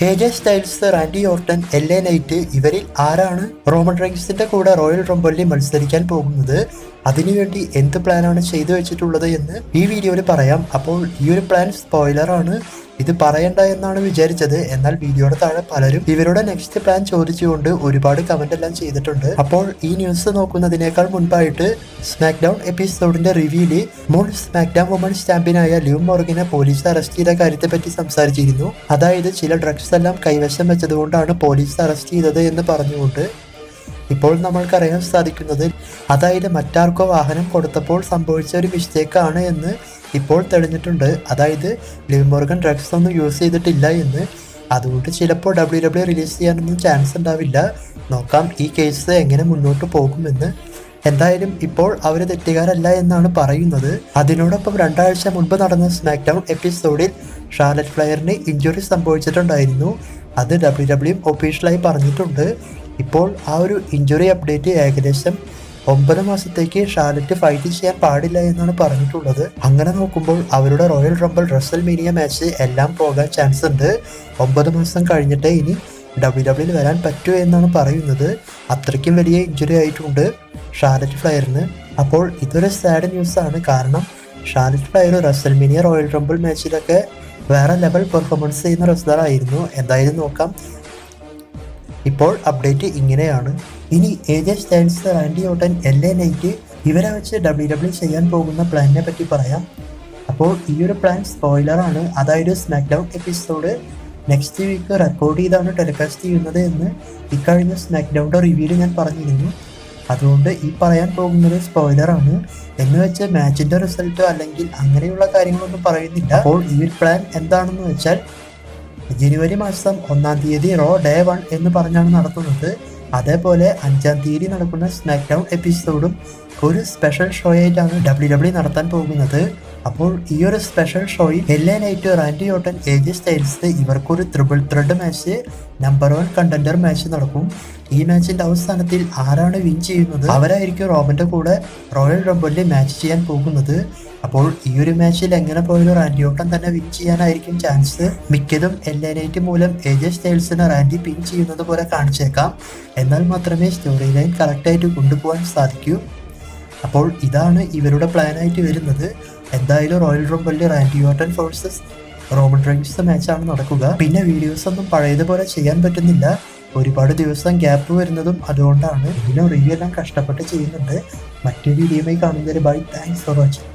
J Styles Randy Orton L A Knight ഇവരിൽ ആരാണ് Roman റൈൻസിന്റെ കൂടെ റോയൽ റംബലിൽ മത്സരിക്കാൻ പോകുന്നത്? അതിനുവേണ്ടി എന്ത് പ്ലാനാണ് ചെയ്തു വെച്ചിട്ടുള്ളത് എന്ന് ഈ വീഡിയോയിൽ പറയാം. അപ്പോൾ ഈ ഒരു പ്ലാൻ സ്പോയിലർ ആണ്. ഇത് പറയണ്ട എന്നാണ് വിചാരിച്ചത്. എന്നാൽ വീഡിയോയുടെ താഴെ പലരും ഇവരുടെ നെക്സ്റ്റ് പ്ലാൻ ചോദിച്ചുകൊണ്ട് ഒരുപാട് കമന്റ് എല്ലാം ചെയ്തിട്ടുണ്ട്. അപ്പോൾ ഈ ന്യൂസ് നോക്കുന്നതിനേക്കാൾ മുൻപായിട്ട് സ്മാക്ക് ഡൗൺ എപ്പിസോഡിന്റെ റിവ്യൂൽ മുൻ സ്മാക്ക് ഡൗൺ വുമൺസ് ചാമ്പ്യനായ ലിവ് മോർഗിനെ പോലീസ് അറസ്റ്റ് ചെയ്ത കാര്യത്തെ പറ്റി സംസാരിച്ചിരുന്നു. അതായത് ചില ഡ്രഗ്സ് എല്ലാം കൈവശം വെച്ചതുകൊണ്ടാണ് പോലീസ് അറസ്റ്റ് ചെയ്തത് എന്ന് പറഞ്ഞുകൊണ്ട് ഇപ്പോൾ നമ്മൾക്കറിയാൻ സാധിക്കുന്നത് അതായത് മറ്റാർക്കോ വാഹനം കൊടുത്തപ്പോൾ സംഭവിച്ച ഒരു മിസ്റ്റേക്കാണ് എന്ന് ഇപ്പോൾ തെളിഞ്ഞിട്ടുണ്ട്. അതായത് ലിവിമോർഗൻ ഡ്രഗ്സ് ഒന്നും യൂസ് ചെയ്തിട്ടില്ല എന്ന്. അതുകൊണ്ട് ചിലപ്പോൾ ഡബ്ല്യു ഡബ്ല്യു റിലീസ് ചെയ്യാനൊന്നും ചാൻസ് ഉണ്ടാവില്ല. നോക്കാം ഈ കേസ് എങ്ങനെ മുന്നോട്ട് പോകുമെന്ന്. എന്തായാലും ഇപ്പോൾ അവർ തെറ്റുകാരല്ല എന്നാണ് പറയുന്നത്. അതിനോടൊപ്പം രണ്ടാഴ്ച മുൻപ് നടന്ന സ്മാക്ക് ഡൗൺ എപ്പിസോഡിൽ ഷാർലറ്റ് ഫ്ലയറിന് ഇഞ്ചുറി സംഭവിച്ചിട്ടുണ്ടായിരുന്നു. അത് ഡബ്ല്യു ഡബ്ല്യു ഒഫീഷ്യലായി പറഞ്ഞിട്ടുണ്ട്. ഇപ്പോൾ ആ ഒരു ഇഞ്ചുറി അപ്ഡേറ്റ് ഏകദേശം ഒമ്പത് മാസത്തേക്ക് ഷാർലറ്റ് ഫൈറ്റ് ചെയ്യാൻ പാടില്ല എന്നാണ് പറഞ്ഞിട്ടുള്ളത്. അങ്ങനെ നോക്കുമ്പോൾ അവരുടെ Royal Rumble WrestleMania match എല്ലാം പോകാൻ ചാൻസ് ഉണ്ട്. ഒമ്പത് മാസം കഴിഞ്ഞിട്ടേ ഇനി ഡബ്ല്യു ഡബ്ല്യൂയിൽ വരാൻ പറ്റൂ എന്നാണ് പറയുന്നത്. അത്രയ്ക്കും വലിയ ഇഞ്ചുറി ആയിട്ടുണ്ട് ഷാർലറ്റ് ഫ്ലയറിന്. അപ്പോൾ ഇതൊരു സാഡ് ന്യൂസ് ആണ്. കാരണം Charlotte Flair wrestle WrestleMania Royal Rumble മാച്ചിലൊക്കെ വേറെ ലെവൽ പെർഫോമൻസ് ചെയ്യുന്ന റെസ്ലർ ആയിരുന്നു. എന്തായാലും നോക്കാം. ഇപ്പോൾ അപ്ഡേറ്റ് ഇങ്ങനെയാണ്. ഇനി AJ Styles Randy Orton L A Knight ഇവരെ വെച്ച് ഡബ്ല്യു ഡബ്ല്യു ചെയ്യാൻ പോകുന്ന പ്ലാനിനെ പറ്റി പറയാം. അപ്പോൾ ഈ ഒരു പ്ലാൻ സ്പോയിലറാണ് അതായത് SmackDown episode next week record ചെയ്താണ് ടെലികാസ്റ്റ് ചെയ്യുന്നത് എന്ന് ഇക്കഴിഞ്ഞ സ്മാക്ക് ഡൗണിന്റെ റിവ്യൂവിൽ ഞാൻ പറഞ്ഞിരുന്നു. അതുകൊണ്ട് ഈ പറയാൻ പോകുന്നത് സ്പോയിലറാണ് എന്ന് വെച്ച് മാച്ചിന്റെ റിസൾട്ടോ അല്ലെങ്കിൽ അങ്ങനെയുള്ള കാര്യങ്ങളൊന്നും പറയുന്നില്ല. അപ്പോൾ ഈ പ്ലാൻ എന്താണെന്ന് വെച്ചാൽ ജനുവരി മാസം ഒന്നാം തീയതി റോ ഡേ വൺ എന്ന് പറഞ്ഞാണ് നടത്തുന്നത്. അതേപോലെ അഞ്ചാം തീയതി നടക്കുന്ന സ്നാക്ക് ഡൗൺ എപ്പിസോഡും ഒരു സ്പെഷ്യൽ ഷോ ആയിട്ടാണ് ഡബ്ല്യു ഡബ്ല്യു നടത്താൻ പോകുന്നത്. അപ്പോൾ ഈ ഒരു സ്പെഷ്യൽ ഷോയിൽ L A Knight Randy Orton A G Styles ഇവർക്കൊരു triple threat match number one contender match നടക്കും. ഈ മാച്ചിന്റെ അവസാനത്തിൽ ആരാണ് വിൻ ചെയ്യുന്നത്? അവരായിരിക്കും റോബിന്റെ കൂടെ റോയൽ റംബിളിൽ മാച്ച് ചെയ്യാൻ പോകുന്നത്. അപ്പോൾ ഈ ഒരു മാച്ചിൽ എങ്ങനെ പോയാലും റാൻഡി ഓട്ടൻ തന്നെ വിൻ ചെയ്യാനായിരിക്കും ചാൻസ് മിക്കതും എല്ലാ നൈറ്റ് മൂലം എ ജെ സ്റ്റൈൽസിനെ റാൻഡി പിൻ ചെയ്യുന്നത് പോലെ കാണിച്ചേക്കാം. എന്നാൽ മാത്രമേ സ്റ്റോറി ലൈൻ കറക്റ്റായിട്ട് കൊണ്ടുപോകാൻ സാധിക്കൂ. അപ്പോൾ ഇതാണ് ഇവരുടെ പ്ലാനായിട്ട് വരുന്നത്. എന്തായാലും Royal റംബിളിൽ Randy Orton versus Roman Reigns മാച്ചാണ് നടക്കുക. പിന്നെ വീഡിയോസ് ഒന്നും പഴയതുപോലെ ചെയ്യാൻ പറ്റുന്നില്ല. ഒരുപാട് ദിവസം ഗ്യാപ്പ് വരുന്നതും അതുകൊണ്ടാണ്. ഇതിനും റിവ്യൂ എല്ലാം കഷ്ടപ്പെട്ട് ചെയ്യുന്നുണ്ട്. മറ്റൊരു വീഡിയോയുമായി കാണുന്നതിന് ബൈ താങ്ക്സ് ഫോർ വാച്ചിങ്